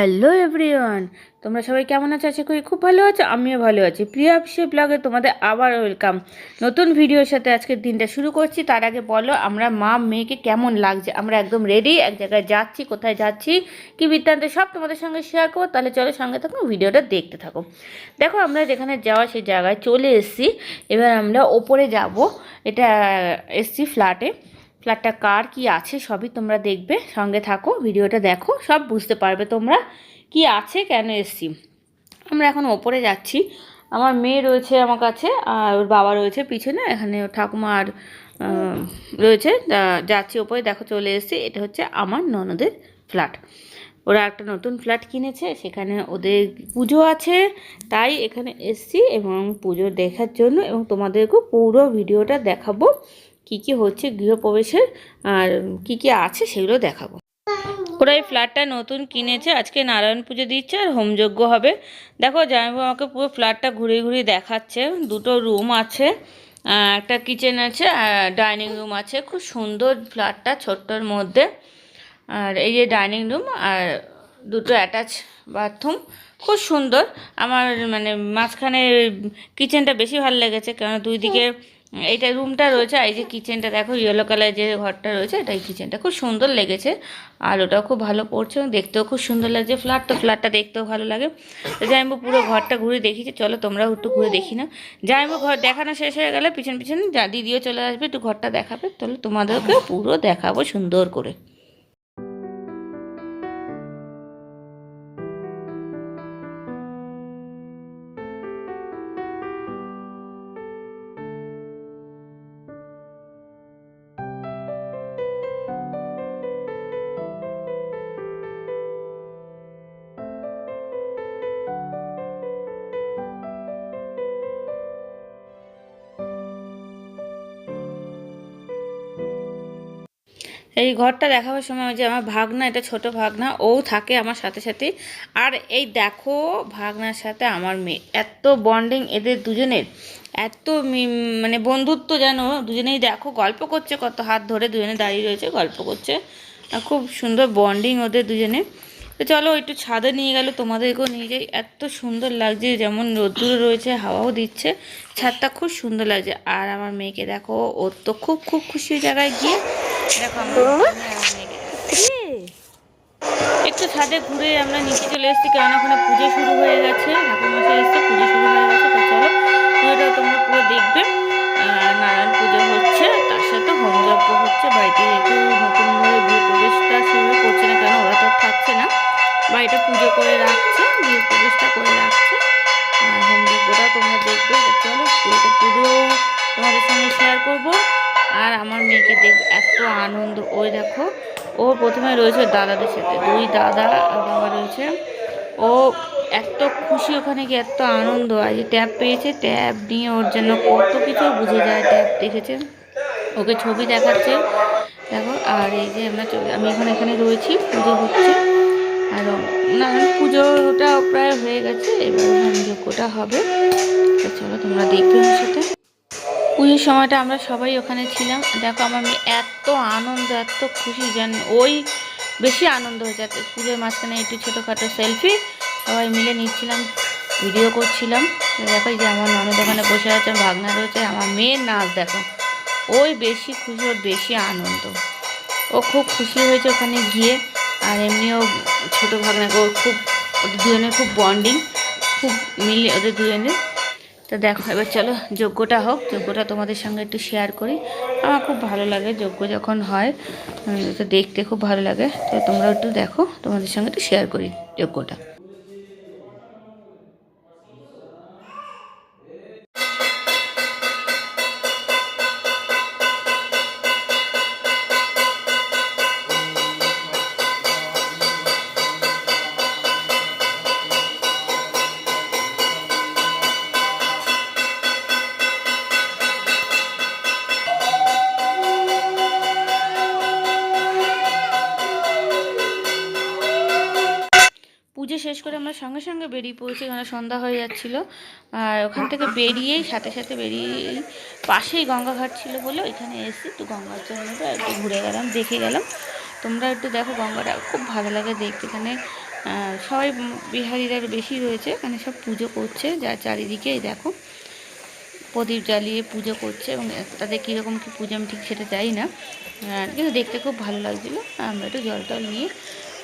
Hello everyone তোমরা সবাই কেমন আছো? আশা করি খুব ভালো আছো, আমিও ভালো আছি। প্রিয়া সে ব্লগে তোমাদের আবার ওয়েলকাম নতুন ভিডিওর সাথে আজকের দিনটা শুরু করছি। তার আগে বলো, আমরা মা, মেয়েকে কেমন লাগছে? আমরা একদম রেডি এক জায়গায় যাচ্ছি, কোথায় যাচ্ছি, কি বৃত্তান্ত, সব তোমাদের সঙ্গে শেয়ার করব। তাহলে চলো সঙ্গে থাকো ভিডিওটা দেখতে থাকো। দেখো, আমরা যেখানে যাওয়া সেই জায়গায় চলে এসেছি। এবার আমরা ওপরে যাব। এটা, এসছি ফ্ল্যাটে ফ্ল্যাটটা কার কি আছে সবই তোমরা দেখবে, সঙ্গে থাকো, ভিডিওটা দেখো, সব বুঝতে পারবে তোমরা কি আছে, কেন এসছি। আমরা এখন ওপরে যাচ্ছি। আমার মেয়ে রয়েছে আমার কাছে, আর ওর বাবা রয়েছে পিছনে, এখানে ঠাকুমা আর রয়েছে যাচ্ছি ওপরে, দেখো চলে এসেছি, এটা হচ্ছে আমার ননদের ফ্ল্যাট। ওরা একটা নতুন ফ্ল্যাট কিনেছে, সেখানে ওদের পুজো আছে, তাই এখানে এসছি এবং পুজো দেখার জন্য, এবং তোমাদেরকেও পুরো ভিডিওটা দেখাবো। কি কি হচ্ছে গৃহপ্রবেশের আর কি কি আছে সেগুলো দেখাবো। ওরা এই ফ্ল্যাটটা নতুন কিনেছে, আজকে নারায়ণ পুজো দিচ্ছে আর হোমযজ্ঞ হবে। দেখো, জামাইবাবু আমাকে পুরো ফ্ল্যাটটা ঘুরে ঘুরে দেখাচ্ছে। দুটো রুম আছে একটা কিচেন আছে ডাইনিং রুম আছে। খুব সুন্দর ফ্ল্যাটটা ছোট্টর মধ্যে। আর এই যে ডাইনিং রুম আর দুটো অ্যাটাচ বাথরুম খুব সুন্দর। আমার মানে মাঝখানে কিচেনটা বেশি ভালো লেগেছে কারণ দুই দিকে এইটা রুমটা রয়েছে এই যে কিচেনটা দেখো ইয়েলো কালার যে ঘরটা রয়েছে, এটা এই কিচেনটা খুব সুন্দর লেগেছে, আর ওটাও খুব ভালো পড়ছে, এবং দেখতেও খুব সুন্দর লাগছে। ফ্ল্যাট তো ফ্ল্যাটটা দেখতেও ভালো লাগে। তো জাইম্বু পুরো ঘরটা ঘুরে দেখিয়েছি। চলো তোমরাও একটু ঘুরে দেখি না। জাইম্বু ঘর দেখানো শেষ হয়ে গেলে পিছন পিছন দিদিও চলে আসবে, একটু ঘরটা দেখাবে। তাহলে তোমাদেরকে পুরো দেখাবো সুন্দর করে। এই ঘরটা দেখাবার সময় যে আমার ভাগনা, এটা ছোট ভাগনা, ও থাকে আমার সাথে সাথে। আর এই দেখো ভাগনার সাথে আমার মেয়ে। এত বন্ডিং এদের দুজনের। এত মানে বন্ধুত্ব যেন, দুজনেই দেখো গল্প করছে, কত হাত ধরে দুজনে দাঁড়িয়ে রয়েছে, গল্প করছে। খুব সুন্দর বন্ডিং ওদের দুজনে। তো চলো একটু ছাদে নিয়ে গেল, তোমাদেরকেও নিয়ে যাই। এত সুন্দর লাগছে, যেমন রোদ্দুর রয়েছে, হাওয়াও দিচ্ছে। ছাদটা খুব সুন্দর লাগছে। আর আমার মেয়েকে দেখো, ওর তো খুব খুব খুশি জায়গায় গিয়ে। একটু ছাদে ঘুরে আমরা নিচে চলে এসেছি কারণ ওখানে পুজো শুরু হয়ে গেছে ঠাকুরমশাই এসছে পুজো শুরু হয়ে গেছে তো চলো পুজোটা তোমরা পুরো দেখবে। নারায়ণ পুজো হচ্ছে তার সাথে হোমযজ্ঞ হচ্ছে বাড়িতে একটু নতুনভাবে গৃহ প্রবেশটা সেভাবে করছে না কেন ওরা তো থাকছে না বাড়িটা পুজো করে রাখছে গৃহ প্রবেশটা করে রাখছে আর হোমযজ্ঞটা তোমরা দেখবে চলো পুরোটা পুরো তোমাদের সঙ্গে শেয়ার করব। আর আমার মেয়েকে দেখ, এত আনন্দ, ওই দেখো, ও প্রথমে রয়েছে দাদাদের সাথে, দুই দাদা বাবা রয়েছে। ও এত খুশি ওখানে গিয়ে, এত আনন্দ, আর যে ট্যাব পেয়েছে, ট্যাব নিয়ে ওর জন্য কত কিছু বুঝে যায়, ট্যাব দেখেছে। ওকে ছবি দেখাচ্ছে, দেখো, আর এই যে আমরা আমি এখন এখানে রয়েছি, পুজো হচ্ছে। আর না, পুজোটা প্রায় হয়ে গেছে, এবার হোমযজ্ঞটা হবে। তো চলো তোমরা দেখবে আমার সাথে। পুজোর সময়টা আমরা সবাই ওখানে ছিলাম। দেখো আমার মেয়ে এত আনন্দ, এত খুশি, যেন ওই বেশি আনন্দ হয়েছে পুজোর মাঝখানে একটু ছোটোখাটো সেলফি সবাই মিলে নিচ্ছিলাম, ভিডিও করছিলাম। দেখো যে আমার ননদ ওখানে বসে আছে, ভাগনা রয়েছে, আমার মেয়ের নাচ দেখো। ওই বেশি খুশি, ওর বেশি আনন্দ। ও খুব খুশি হয়েছে ওখানে গিয়ে, আর এমনিও ছোটো ভাগনাকে ওর খুব, ওদের দুজনের খুব বন্ডিং খুব মিলে, ওদের দুজনের তো দেখো, এবার চলো যজ্ঞটা হোক। যজ্ঞটা তোমাদের সঙ্গে একটু শেয়ার করি। আমার খুব ভালো লাগে যজ্ঞ যখন হয় তো দেখতে খুব ভালো লাগে। তো তোমরা একটু দেখো, তোমাদের সঙ্গে একটু শেয়ার করি যজ্ঞটা। শেষ করে আমরা সঙ্গে সঙ্গে বেরিয়ে পড়েছি কারণ সন্ধ্যা হয়ে যাচ্ছিল। আর ওখান থেকে বেরিয়েই, সাথে সাথে বেরিয়েই পাশেই গঙ্গাঘাট ছিল বলে ওইখানে এসে একটু গঙ্গার জন্য একটু ঘুরে গেলাম, দেখে গেলাম। তোমরা একটু দেখো গঙ্গাটা, খুব ভালো লাগে দেখতে। এখানে সবাই বিহারিরা বেশি রয়েছে, এখানে সব পুজো করছে, যা চারিদিকে দেখো প্রদীপ জ্বালিয়ে পুজো করছে এবং তাদের কীরকম কী পুজো আমি ঠিক সেটা যাই না। কিন্তু দেখতে খুব ভালো লাগছিল, আমরা একটু জল টল নিয়ে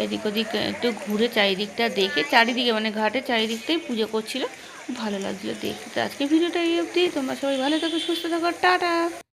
এদিক ওদিক একটু ঘুরে চারিদিকটা দেখে, চারিদিকে মানে ঘাটের চারিদিকটাই পুজো করছিল। ভালো লাগছিল দেখতে। আজকে ভিডিওটা এই অবধি। তোমরা সবাই ভালো থাকো, সুস্থ থাকো। টাটা!